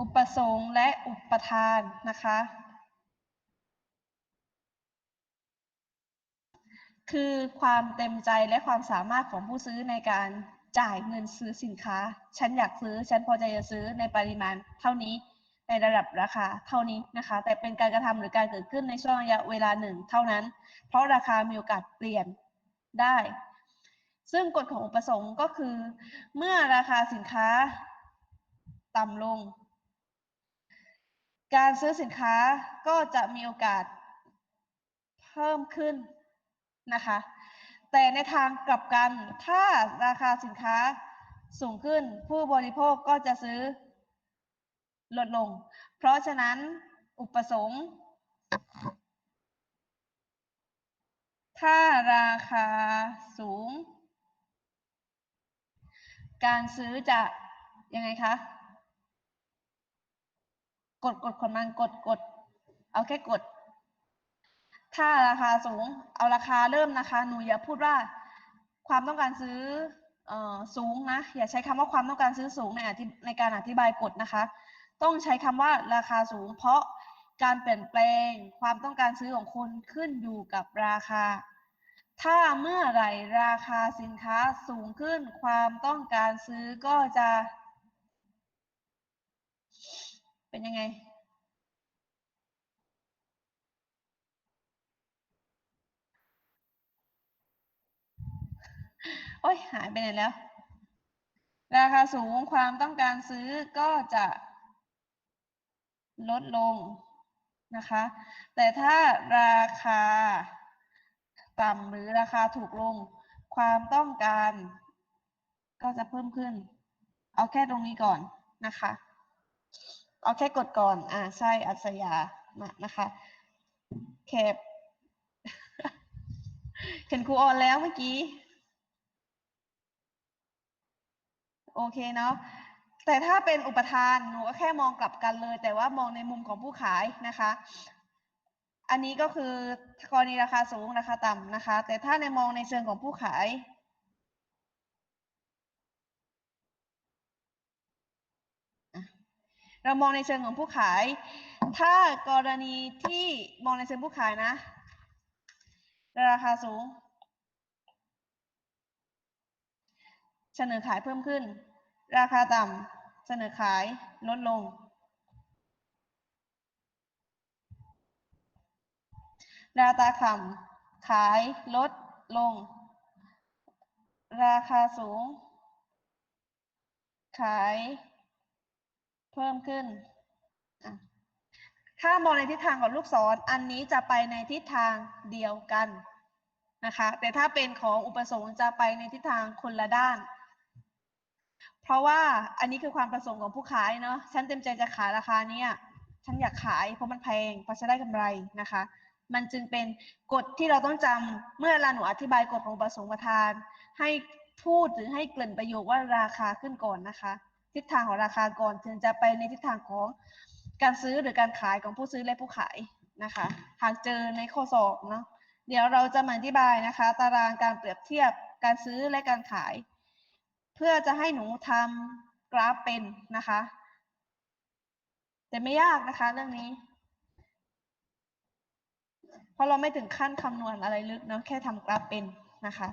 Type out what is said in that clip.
อุปสงค์และอุปทานนะคะ คือความเต็มใจและความสามารถของผู้ซื้อในการจ่ายเงินซื้อสินค้า ฉันอยากซื้อ ฉันพอใจจะซื้อในปริมาณเท่านี้ในระดับราคาเท่านี้นะคะ แต่เป็นการกระทำหรือการเกิดขึ้นในช่วงระยะเวลาหนึ่งเท่านั้น เพราะราคามีโอกาสเปลี่ยนได้ ซึ่งกฎของอุปสงค์ก็คือ เมื่อราคาสินค้าต่ำลง การซื้อสินค้าก็จะมีโอกาสเพิ่มขึ้นนะคะ แต่ในทางกลับกันถ้าราคาสินค้าสูงขึ้น ผู้บริโภคก็จะซื้อลดลง เพราะฉะนั้นอุปสงค์ถ้าราคาสูง การซื้อจะยังไงคะ กดกดคนมันกดกด เอาแค่กด ถ้าราคาสูง เอาราคาเริ่มนะคะ หนูอย่าพูดว่าความต้องการซื้ออสูงนะ อย่าใช้คำว่าความต้องการซื้อสูงในในการอธิบายกฎนะคะ ต้องใช้คำว่าราคาสูง เพราะการเปลี่ยนแปลงความต้องการซื้อของคนขึ้นอยู่กับราคา ถ้าเมื่อไหร่ราคาสินค้าสูงขึ้น ความต้องการซื้อก็จะ เป็นยังไง โอ้ยหายไปไหนแล้ว ราคาสูงความต้องการซื้อก็จะลดลงนะคะ แต่ถ้าราคาต่ำหรือราคาถูกลง ความต้องการก็จะเพิ่มขึ้น เอาแค่ตรงนี้ก่อนนะคะ เอาแค่กดก่อน อ่าใช่อัศยามานะคะแคบเห็นครูออนแล้วเมื่อกี้ โอเคเนาะแต่ถ้าเป็นอุปทานหนูก็แค่มองกลับกันเลย แต่ว่ามองในมุมของผู้ขายนะคะ อันนี้ก็คือกรณีราคาสูงราคาต่ำนะคะ แต่ถ้าในมองในเชิงของผู้ขาย เรามองในเชิงของผู้ขาย ถ้ากรณีที่มองในเชิงผู้ขายนะ ราคาสูง เสนอขายเพิ่มขึ้น ราคาต่ำเสนอขายลดลง ราคาต่ำขายลดลง ราคาสูง ขาย เพิ่มขึ้นอะถ้ามองในทิศทางของลูกศรอันนี้จะไปในทิศทางเดียวกันนะคะ แต่ถ้าเป็นของอุปสงค์จะไปในทิศทางคนละด้าน เพราะว่าอันนี้คือความประสงค์ของผู้ขายเนาะ ฉันเต็มใจจะขายราคาเนี้ย ฉันอยากขายเพราะมันแพงเพราะจะได้กำไรนะคะ มันจึงเป็นกฎที่เราต้องจำเมื่อเราหนูอธิบายกฎของอุปสงค์ประทาน ให้พูดหรือให้เกริ่นประโยคว่าราคาขึ้นก่อนนะคะ ทิศทางของราคาก่อนถึงจะไปในทิศทางของการซื้อหรือการขายของผู้ซื้อและผู้ขายนะคะ หากเจอในข้อสอบเนาะเดี๋ยวเราจะมาอธิบายนะคะ ตารางการเปรียบเทียบการซื้อและการขาย เพื่อจะให้หนูทำกราฟเป็นนะคะ แต่ไม่ยากนะคะเรื่องนี้ เพราะเราไม่ถึงขั้นคำนวณอะไรลึกเนาะแค่ทำกราฟเป็นนะคะ